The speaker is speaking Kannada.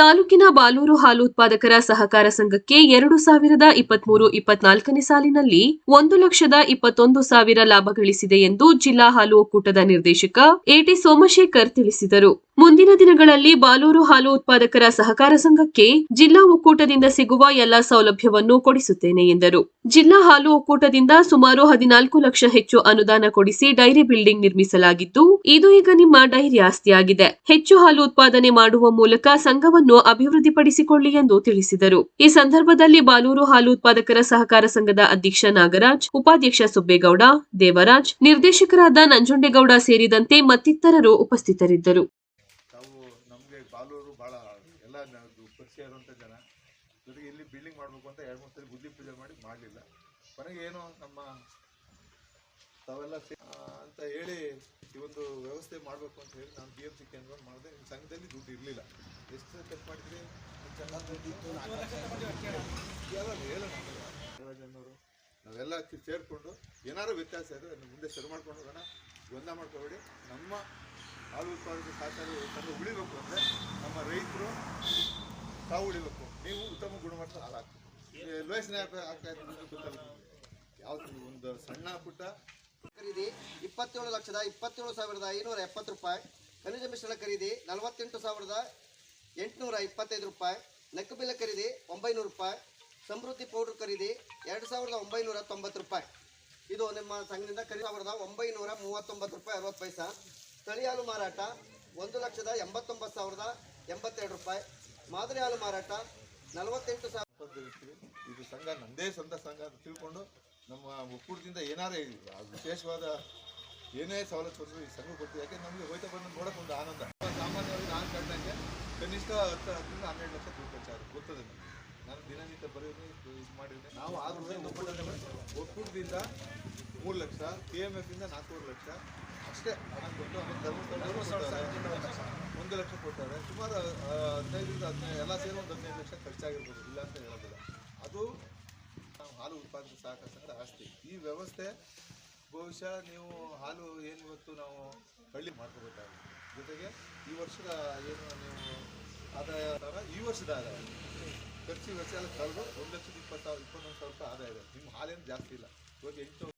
ತಾಲೂಕಿನ ಬಾಲೂರು ಹಾಲು ಉತ್ಪಾದಕರ ಸಹಕಾರ ಸಂಘಕ್ಕೆ ಎರಡು ಸಾವಿರದ ಇಪ್ಪತ್ಮೂರು ಇಪ್ಪತ್ನಾಲ್ಕನೇ ಸಾಲಿನಲ್ಲಿ ಒಂದು ಲಕ್ಷದ ಇಪ್ಪತ್ತೊಂದು ಸಾವಿರ ಲಾಭ ಗಳಿಸಿದೆ ಎಂದು ಜಿಲ್ಲಾ ಹಾಲು ಒಕ್ಕೂಟದ ನಿರ್ದೇಶಕ ಎಟಿ ಸೋಮಶೇಖರ್ ತಿಳಿಸಿದರು. ಮುಂದಿನ ದಿನಗಳಲ್ಲಿ ಬಾಲೂರು ಹಾಲು ಉತ್ಪಾದಕರ ಸಹಕಾರ ಸಂಘಕ್ಕೆ ಜಿಲ್ಲಾ ಒಕ್ಕೂಟದಿಂದ ಸಿಗುವ ಎಲ್ಲಾ ಸೌಲಭ್ಯವನ್ನು ಕೊಡಿಸುತ್ತೇನೆ ಎಂದರು. ಜಿಲ್ಲಾ ಹಾಲು ಒಕ್ಕೂಟದಿಂದ ಸುಮಾರು ಹದಿನಾಲ್ಕು ಲಕ್ಷ ಹೆಚ್ಚು ಅನುದಾನ ಕೊಡಿಸಿ ಡೈರಿ ಬಿಲ್ಡಿಂಗ್ ನಿರ್ಮಿಸಲಾಗಿದ್ದು, ಇದು ಈಗ ನಿಮ್ಮ ಡೈರಿ ಆಸ್ತಿಯಾಗಿದೆ. ಹೆಚ್ಚು ಹಾಲು ಉತ್ಪಾದನೆ ಮಾಡುವ ಮೂಲಕ ಸಂಘವನ್ನು ಅಭಿವೃದ್ಧಿಪಡಿಸಿಕೊಳ್ಳಿ ಎಂದು ತಿಳಿಸಿದರು. ಈ ಸಂದರ್ಭದಲ್ಲಿ ಬಾಲೂರು ಹಾಲು ಉತ್ಪಾದಕರ ಸಹಕಾರ ಸಂಘದ ಅಧ್ಯಕ್ಷ ನಾಗರಾಜ್, ಉಪಾಧ್ಯಕ್ಷ ಸುಬ್ಬೇಗೌಡ, ದೇವರಾಜ್, ನಿರ್ದೇಶಕರಾದ ನಂಜುಂಡೇಗೌಡ ಸೇರಿದಂತೆ ಮತ್ತಿತರರು ಉಪಸ್ಥಿತರಿದ್ದರು ತಾವು ನಮಗೆ ಬಾಲೂರು ಭಾಳ ಎಲ್ಲ ಪರಿಚಯ ಇರುವಂಥ ಜನ. ಜೊತೆಗೆ ಇಲ್ಲಿ ಬಿಲ್ಡಿಂಗ್ ಮಾಡಬೇಕು ಅಂತ ಎರಡು ಮೂರು ಸರಿ ಬುದ್ಧಿ ಪೂಜೆ ಮಾಡಿ ಮಾಡಲಿಲ್ಲ. ಕೊನೆಗೆ ಏನೋ ನಮ್ಮ ತಾವೆಲ್ಲ ಅಂತ ಹೇಳಿ ಈ ಒಂದು ವ್ಯವಸ್ಥೆ ಮಾಡಬೇಕು ಅಂತ ಹೇಳಿ ನಾನು ಬಿ ಎಂ ಸಿ ಕೇಂದ್ರ ಮಾಡಿದೆ. ನಿಮ್ಮ ಸಂಘದಲ್ಲಿ ದುಡ್ಡು ಇರಲಿಲ್ಲ. ಎಷ್ಟು ಖರ್ಚು ಮಾಡಿದ್ರಿ? ಜನರು ನಾವೆಲ್ಲ ಸೇರಿಕೊಂಡು ಏನಾದ್ರು ವ್ಯತ್ಯಾಸ ಇದೆ ಮುಂದೆ ಶುರು ಮಾಡ್ಕೊಂಡು ಹೋಗೋಣ. ಗೊಂದಲ ಮಾಡ್ಕೊಬೇಡಿ. ನಮ್ಮ ಹಾಲು ಉತ್ಪಾದಕ ಸಹಕಾರಿ ತಂದು ಉಳಿಬೇಕು ಅಂದರೆ ನಮ್ಮ ರೈತರು ತಾವು ಉಳಿಬೇಕು. ನೀವು ಉತ್ತಮ ಗುಣಮಟ್ಟದ ಹಾಲು ಹಾಕ್ಬೇಕು ಲೋಯಸ್ನೇ ಯಾವುದು ಒಂದು ಸಣ್ಣ ಪುಟ್ಟ? ಖರೀದಿ ಇಪ್ಪತ್ತೇಳು ಲಕ್ಷದ ಇಪ್ಪತ್ತೇಳು ಸಾವಿರದ ಐನೂರ ಎಪ್ಪತ್ತು ರೂಪಾಯಿ. ಖನಿಜ ಮಿಶ್ರಣ ಖರೀದಿ ನಲವತ್ತೆಂಟು ಸಾವಿರದ ಎಂಟುನೂರ ಇಪ್ಪತ್ತೈದು ರೂಪಾಯಿ. ಲೆಕ್ಕಬಿಲ್ಲ ಖರೀದಿ ಒಂಬೈನೂರು ರೂಪಾಯಿ. ಸಮೃದ್ಧಿ ಪೌಡರ್ ಖರೀದಿ ಎರಡು ಸಾವಿರದ ಒಂಬೈನೂರ ತೊಂಬತ್ತು ರೂಪಾಯಿ. ಇದು ನಿಮ್ಮ ಸಂಘದಿಂದ ಖರೀದಿ ಸಾವಿರದ ಒಂಬೈನೂರ ಮೂವತ್ತೊಂಬತ್ತು ರೂಪಾಯಿ ಅರವತ್ತು ಪೈಸಾ. ತಳಿ ಹಾಲು ಮಾರಾಟ ಒಂದು ಲಕ್ಷದ ಎಂಬತ್ತೊಂಬತ್ತು ಸಾವಿರದ ಎಂಬತ್ತೆರಡು ರೂಪಾಯಿ. ಮಾದರಿ ಹಾಲು ಮಾರಾಟ ನಲವತ್ತೆಂಟು ಸಾವಿರ. ಇದು ಸಂಘ ನಂದೇ ಸ್ವಂತ ಸಂಘ ಅಂತ ತಿಳ್ಕೊಂಡು ನಮ್ಮ ಒಕ್ಕೂಟದಿಂದ ಏನಾರೇ ವಿಶೇಷವಾದ ಏನೇ ಸವಲತ್ತು ಈ ಸಂಘ ಕೊಡ್ತೀವಿ. ಯಾಕೆ ನಮಗೆ ಹೋಯ್ತಾ ಬಂದು ನೋಡೋಕೆ ಒಂದು ಆನಂದ. ಸಾಮಾನ್ಯವಾಗಿ ನಾನು ಕಂಡಂಗೆ ಕನಿಷ್ಠ ಹತ್ತು ಹತ್ತರಿಂದ ಹನ್ನೆರಡು ಲಕ್ಷ ದುಡ್ಡು ಖರ್ಚಾಗುತ್ತೆ. ಗೊತ್ತದೆ ನಾನು ದಿನನಿತ್ಯ ಬರೆಯೋದು, ಇದು ಮಾಡಿದ್ದೆ ನಾವು ಆರು ಒಕ್ಕೂಟದಿಂದ ಮೂರು ಲಕ್ಷ ಕೆ ಎಂ ಇಂದ ನಾಲ್ಕೂವರೆ ಲಕ್ಷ ಅಷ್ಟೇ. ಒಂದು ಲಕ್ಷ ಕೊಡ್ತಾರೆ. ಸುಮಾರು ಹದಿನೈದರಿಂದ ಹದಿನೈದು, ಎಲ್ಲ ಸೇರಿ ಒಂದು ಹದಿನೈದು ಲಕ್ಷ ಖರ್ಚಾಗಿರ್ಬೋದು. ಇಲ್ಲ ಅಂತ ಹೇಳೋದಿಲ್ಲ. ಅದು ನಾವು ಹಾಲು ಉತ್ಪಾದನೆ ಸಾಕಷ್ಟು ಅಂತ ಆಸ್ತಿ. ಈ ವ್ಯವಸ್ಥೆ ಬಹುಶಃ ನೀವು ಹಾಲು ಏನು ಇವತ್ತು ನಾವು ಹಳ್ಳಿ ಮಾಡ್ಕೋಬೇಕಾಗುತ್ತೆ. ಜೊತೆಗೆ ಈ ವರ್ಷದ ಏನು ನೀವು ಆದಾಯ ಈ ವರ್ಷದ ಆದಾಯ. ಖರ್ಚು ವೆಚ್ಚ ಎಲ್ಲ ಕಳೆದು ಒಂದು ಲಕ್ಷದ ಇಪ್ಪತ್ತು ಸಾವಿರ, ಇಪ್ಪತ್ತೊಂದು ಸಾವಿರ ರೂಪಾಯಿ ಆದಾಯ ಇದೆ. ನಿಮ್ಮ ಹಾಲೇನು ಜಾಸ್ತಿ ಇಲ್ಲ. ಇವಾಗ ಎಂಟು